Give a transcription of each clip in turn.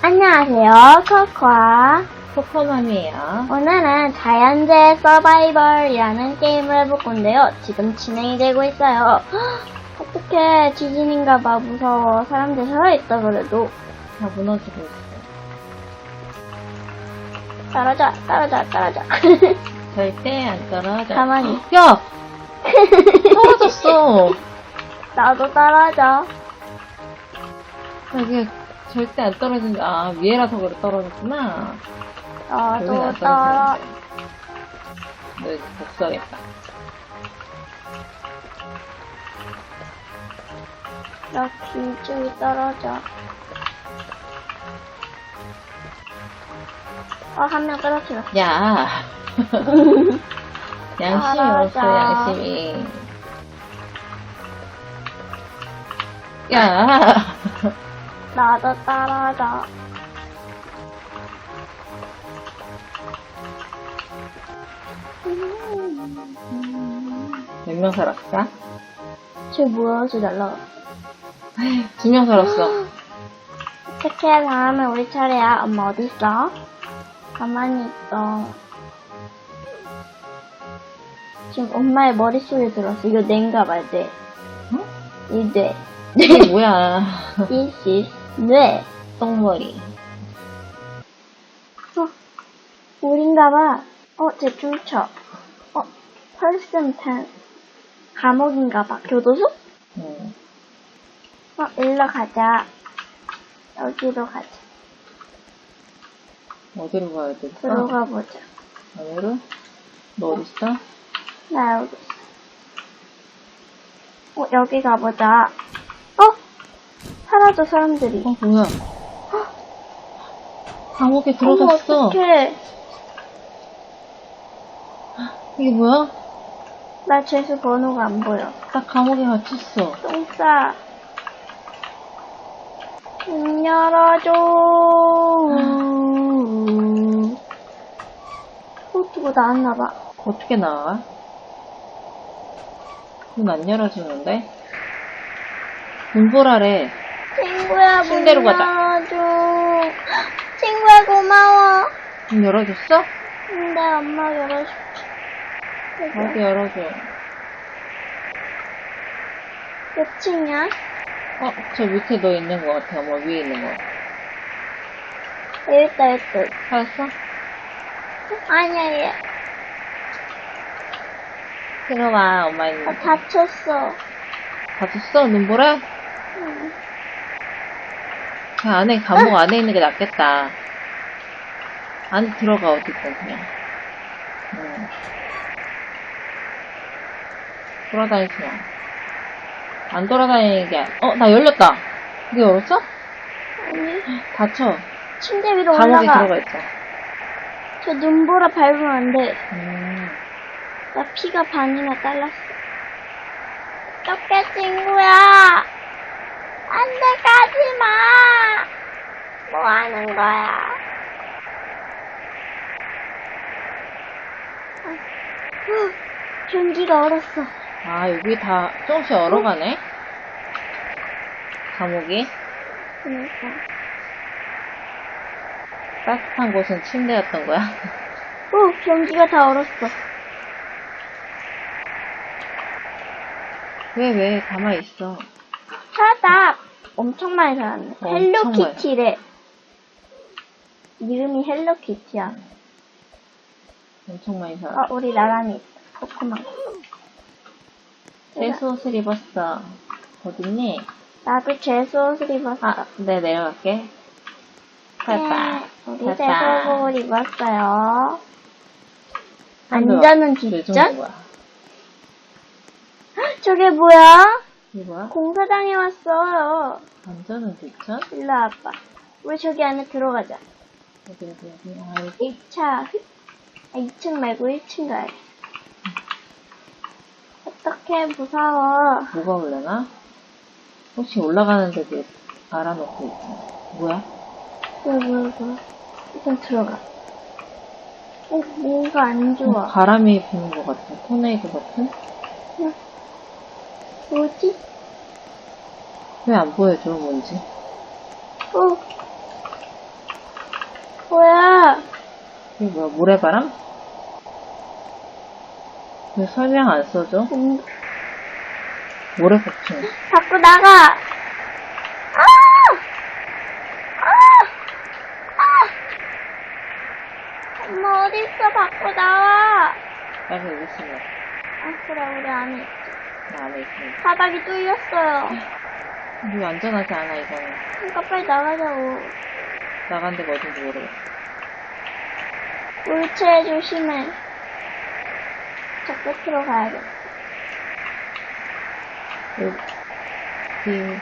안녕하세요, 코코아. 코코맘이에요. 오늘은 자연재해 서바이벌이라는 게임을 해볼 건데요. 지금 진행이 되고 있어요. 어떡해, 지진인가 봐, 무서워. 사람들 살아있다 그래도. 다 무너지고 있어. 떨어져, 떨어져, 떨어져. 절대 안 떨어져. 가만히. 야! 떨어졌어! 나도 떨어져. 이게 절대 안 떨어진다. 아, 위에라서 그래 떨어졌구나. 나도 안 떨어. 떨어지는데. 너 이제 복수하겠다. 나 길쭉이 떨어져. 어, 한 명 떨어뜨렸어. 야! 양심이. 없어, 양심이. 야! 나도 떨어져. 몇명 살았어? 쟤 뭐야, 쟤 날라가. 두 명 살았어. 어떡해, 다음에 우리 차례야. 엄마 어딨어? 가만히 있어. 지금 엄마의 머릿속에 들었어. 이거 뇌인가 봐, 뇌. 응? 이 뇌. 이게 뭐야. Is 뇌. 똥머리. 어, 우린가 봐. 어, 쟤 춤춰. 어, 펄슨 펜. 감옥인가 봐. 교도소? 응. 어, 일로 가자. 여기로 가자. 어디로 가야 돼? 들어가 보자. 안으로? 너 어딨어? 나 여기 있어. 어, 여기 가보자. 어? 사라져, 사람들이. 어, 뭐야? 감옥에 어머, 들어갔어. 어떡해. 이게 뭐야? 나 죄수 번호가 안 보여. 딱 감옥에 갇혔어. 똥 싸. 문 열어줘. 어, 누구 나왔나봐. 어떻게 나와? 문 안 열어주는데? 문 보라래. 친구야, 문 침대로 가자. 열어줘. 친구야, 고마워. 문 열어줬어? 근데 엄마 열어줄게. 어디 열어줘. 몇 층이야? 어, 저 밑에 너 있는 것 같아. 엄마 위에 있는 거. 여기 있다, 여기 있다. 찾았어? 아니야, 얘. 들어와, 엄마 있는 나 거. 다쳤어. 닫았어? 눈보라? 응. 그 안에, 감옥 안에 있는 게 낫겠다. 안에 들어가, 어쨌든, 그냥. 응. 돌아다니지 마. 안 돌아다니는 게, 어, 나 열렸다. 이게 열었어? 아니, 닫혀. 침대 위로 감옥에 올라가. 들어가 있어. 저 눈보라 밟으면 안 돼. 음. 나 피가 반이나 딸랐어. 어떡해, 친구야. 안 돼, 가지 마. 뭐 하는 거야? 아, 후, 변기가 얼었어. 아, 여기 다 조금씩 얼어가네? 감옥이? 그러니까. 따뜻한 곳은 침대였던 거야? 오, 변기가 다 얼었어. 왜, 왜, 가만히 있어. 살았다. 엄청 많이 살았네. 엄청 헬로키티래. 이름이 헬로키티야. 엄청 많이. 어, 우리 나란히 있다. 코코만. 새 옷을 입었어. 어딨니? 나도 죄수 옷을 입었어. 아, 네, 내려갈게. 됐다. 네, 우리 됐다. 제수복을 입었어요. 요즘 뒷전? 저게 뭐야? 이게 뭐야? 공사장에 왔어요. 안전은 뒷전? 일로 와봐. 우리 저기 안에 들어가자. 어디, 어디, 어디. 아, 여기? 2차. 아, 2층 말고 1층 가야 돼. 어떡해, 무서워. 뭐가 올려나? 혹시 올라가는 데도 알아놓고 있어. 뭐야? 뭐야, 뭐야, 뭐야. 일단 들어가. 어, 뭔가 안 좋아. 바람이 부는 것 같아. 토네이도 같은? 뭐지? 왜 안 보여줘, 뭔지? 어, 이게 뭐야, 모래바람? 왜 설명 안 써줘? 음, 모래폭풍. 밖으로 나가! 아! 아! 아! 엄마 어딨어? 밖으로 나와! 나도 여기 있을래. 아, 그래, 우리 안에. 나 안에 있으니까. 바닥이 뚫렸어요. 이거 안전하지 않아, 이거는. 그러니까 빨리 나가자고. 나간 데가 어딘지 모르겠어. 물체 조심해. 저 끝으로 가야겠다. 여기,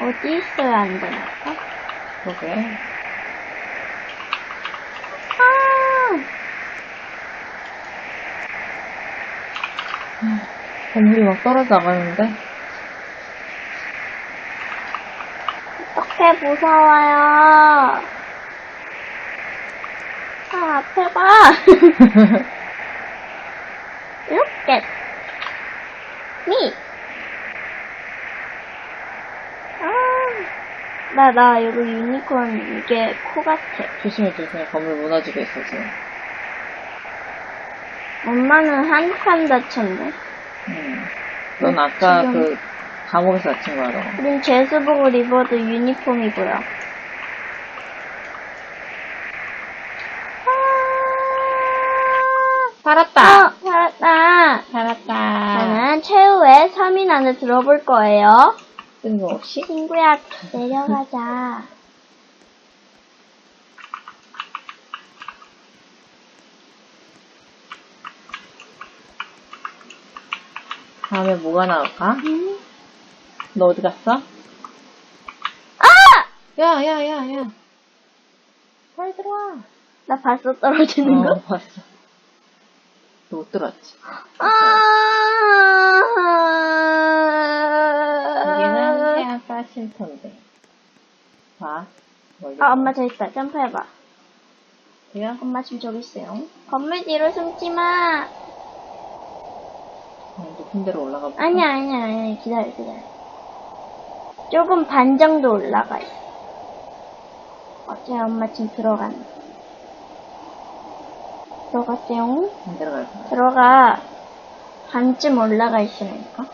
어디 있어야 안 되나까? 그러게. 아! 건물이 막 떨어져 나가는데? 어떡해, 무서워요. 아, 앞에 봐. Look at me. 아, 나, 나, 이거 유니콘, 이게 코 같아. 조심해, 조심해. 건물 무너지고 있어, 지금. 엄마는 한칸 다쳤네. 음. 넌 아까 지금- 그, 감옥에서 다친 거야, 너. 우린 제수복을 입어도 유니폼이고요. 살았다! 아, 살았다. 살았다! 저는 최후의 3인 안에 들어볼 거예요. 뜬금없이? 친구야, 내려가자. 다음에 뭐가 나올까? 음. 너 어디 갔어? 아! 야, 야, 야, 야. 빨리 들어와. 나 봤어, 떨어지는 거? 어, 봤어. 너 못 들었지? 아! 여기는 해안가 쉼터인데. 봐. 멀리 아, 엄마 저 있다. 점프해봐. 보여? 엄마 지금 저기 있어요. 건물 뒤로 숨지 마. 어, 높은 데로 올라가 볼까? 아니야, 아니야, 아니야. 기다려, 기다려. 조금 반 정도 올라가 있어. 어째 엄마 지금 들어간다. 들어갔대요. 안 들어갈 거야. 들어가. 반쯤 올라가 있으니까.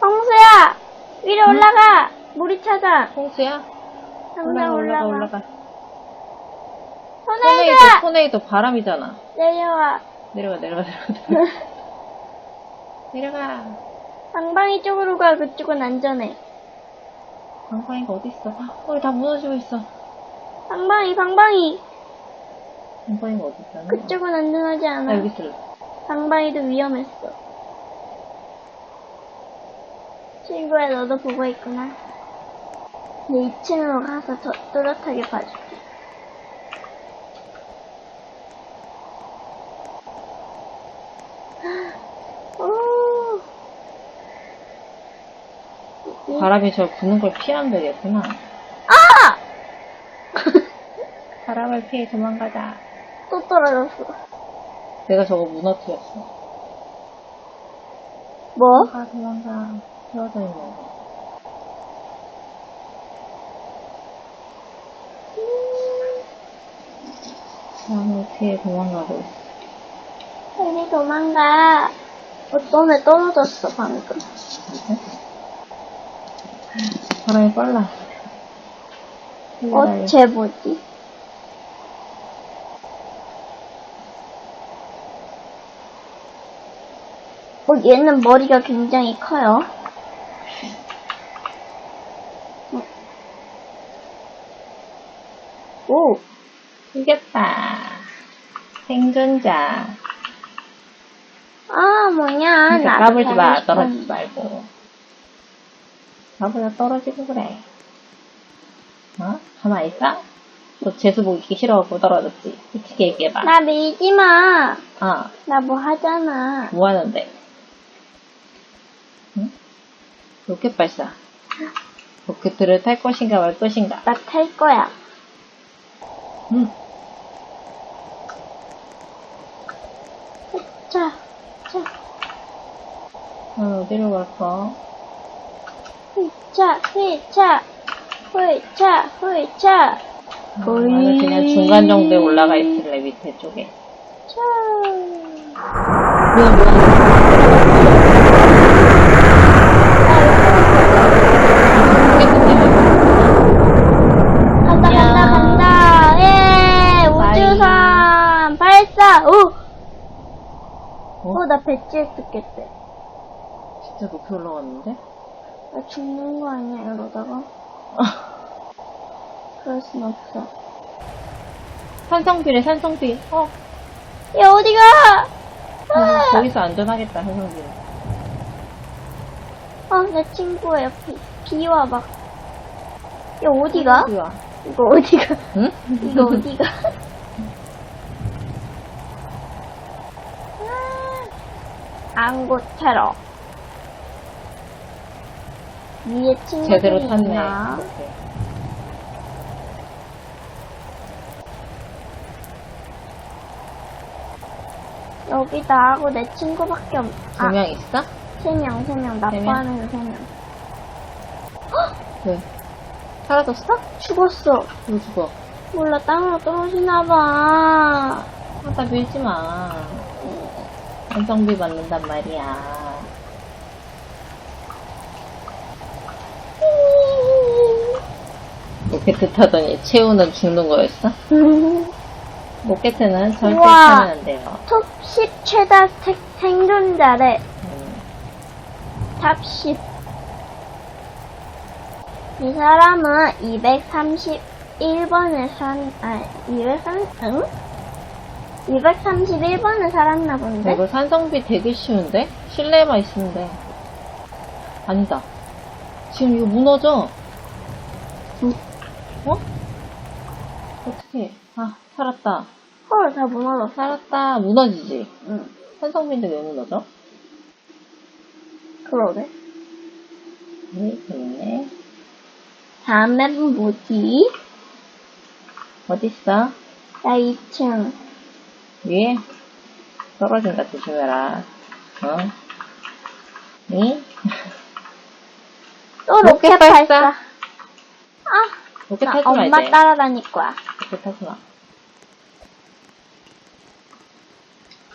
홍수야! 위로 응? 올라가! 물이 찾아! 홍수야? 항상 올라가. 올라가. 토네이도, 토네이도 바람이잖아. 내려와. 내려가, 내려가, 내려가. 내려가. 방방이 쪽으로 가. 그쪽은 안전해. 방방이가 어디 있어? 우리 다 무너지고 있어. 방방이, 방방이. 방방이가 어디 있잖아. 그쪽은 안전하지 나 않아. 여기 있을래. 방방이도 위험했어. 친구야, 너도 보고 있구나. 내 2층으로 가서 더 또렷하게 봐줄게. 오. 이- 바람이 저 부는 걸 피하면 되겠구나. 아! 바람을 피해 도망가자. 또 떨어졌어. 내가 저거 무너뜨렸어. 뭐? 도망가, 도망가. 세워져 있는 거. 바람을 피해 도망가고 있어. 빨리 도망가. 어떤 애 떨어졌어, 방금. 바람이 빨라. 어, 쟤 뭐지? 어, 얘는 머리가 굉장히 커요. 어. 오, 이겼다. 생존자. 아, 뭐냐. 그러니까 까불지 마. 떨어지지. 말고. 나보다 떨어지고 그래. 어? 가만히 있어? 너 재수복 입기 싫어하고 떨어졌지? 솔직히 얘기해봐. 나 밀지 마. 어, 나 뭐 하잖아. 뭐 하는데? 응? 로켓 발사. 로켓들을 탈 것인가 말 것인가? 나 탈 거야. 응. 자, 자. 어, 어디로 갈까? 휘차, 휘차, 휘차, 휘차. 나는 그냥 중간 정도에 올라가 있을래, 밑에 쪽에. 차. 뭐야, 뭐야. 간다. 간다, 간다. 예, 우주선 발사. 오, 어? 어, 나 배지에 뜯겠대. 진짜 높이 올라갔는데? 나 죽는 거 아니야, 이러다가? 그럴 순 없어. 산성비래, 산성비. 어, 야, 어디가? 아, 거기서 안전하겠다, 산성비. 어, 내 친구야. 비, 비와 막. 야, 어디가? 어디가? 이거 어디가? 응? 이거 어디가? 안고 테러. 위에 친구들이 제대로 탔네. 있나? 이렇게. 여기 나하고 내 친구밖에 없. 두명 있어? 세 명, 세 명. 세 명? 나빠하는 세 명. 왜? 사라졌어? 죽었어. 왜 죽어? 몰라, 땅으로 떨어지나봐. 하다 밀지 마. 산성비 받는단 말이야. 로켓 타더니 채우는 죽는 거였어? 로켓은 절대 우와. 타면 안 돼요. 톱 10 최다 생- 생존자래. 음, 탑 10. 이 사람은 231번에 산, 아, 230, 응? 231번에 살았나 본데? 이거 산성비 되게 쉬운데? 실내에만 있으면 돼. 아니다. 지금 이거 무너져. 어? 어떻게? 아, 살았다. 헐, 다 무너졌어. 살았다. 무너지지? 응. 산성비인데 왜 무너져? 그러게. 네, 재밌네. 다음 맵은 뭐지? 어딨어? 나 2층. 위에? 떨어진다, 조심해라. 어? 니? 또 로켓. 발사. 아, 나 타지 마, 엄마 이제. 따라다닐 거야. 로켓 타지 마.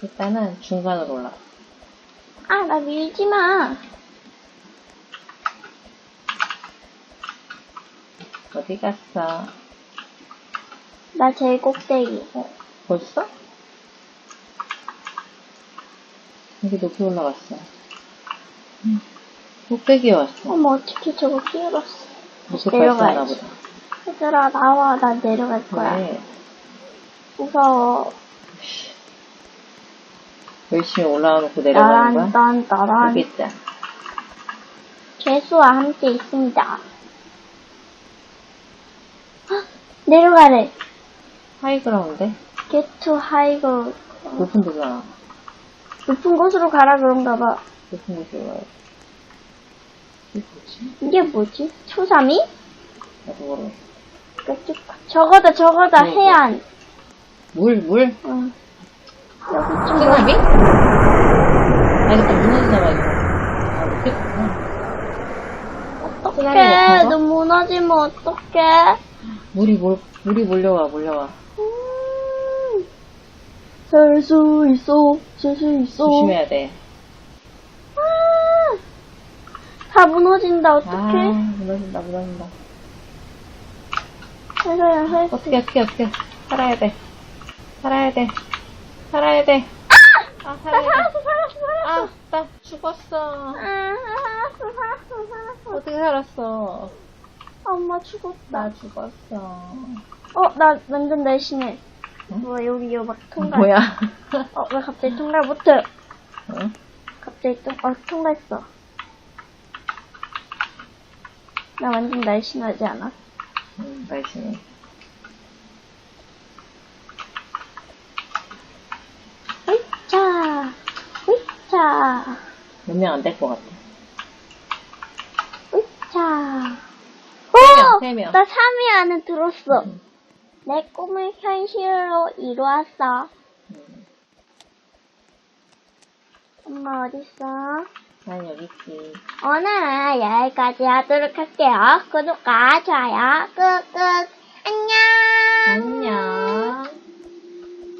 일단은 중간으로 올라가. 아, 나 밀지 마. 어디 갔어? 나 제일 꼭대기. 어, 벌써? 여기 높이 올라갔어. 음, 꼭대기에 왔어. 어머, 어떻게 저거 끼울었어. 내려가야지. 발사하나 보다. 얘들아, 나와. 나 내려갈 거야. 왜? 무서워. 열심히 올라와놓고 내려가는 거야? 딴, 따란. 여기 있자. 죄수와 함께 있습니다. 헉, 내려가래. to high ground. 높은 데잖아. 높은 곳으로 가라 그런가 봐. 높은 곳으로 가야 이게 뭐지? 이게 뭐지? 초삼이? 나도 모르겠어. 그쪽 저거다 저거다 뭐, 해안. 물, 물? 응. 여기 좀 쓰나미? 아, 이거 또 무너지나 이거. 아, 어떡해. 너 무너지면 어떡해. 물이 몰, 물이 몰려와, 몰려와. 음. 살수 있어. 살수 있어. 조심해야 돼. 아, 다 무너진다. 아, 어떡해. 무너진다, 무너진다. 살살 살 수. 어떻게, 어떻게, 어떻게. 살아야 돼. 살아야 돼. 살아야 돼. 아, 나 살아야 돼. 살았어 살았어 아, 살았어. 나 죽었어. 아, 살았어 살았어 살았어. 어떻게 살았어? 엄마 죽었다. 나 죽었어. 어, 나 완전 날씬해. 응? 뭐야, 여기 이거 막 통과. 뭐야? 어, 왜 갑자기 통과를 못해? 응? 갑자기 통, 어, 통과했어. 나 완전 날씬하지 않아? 응, 날씬해. 으이차! 으이차! 몇명 안 될 것 같아. 으이차! 명, 오! 세 명. 나 3위 안에 들었어. 응. 내 꿈을 현실로 이루었어. 응. 엄마 어딨어? 난 여기 있지. 오늘은 여기까지 하도록 할게요. 구독과 좋아요 꾹꾹 안녕. 안녕.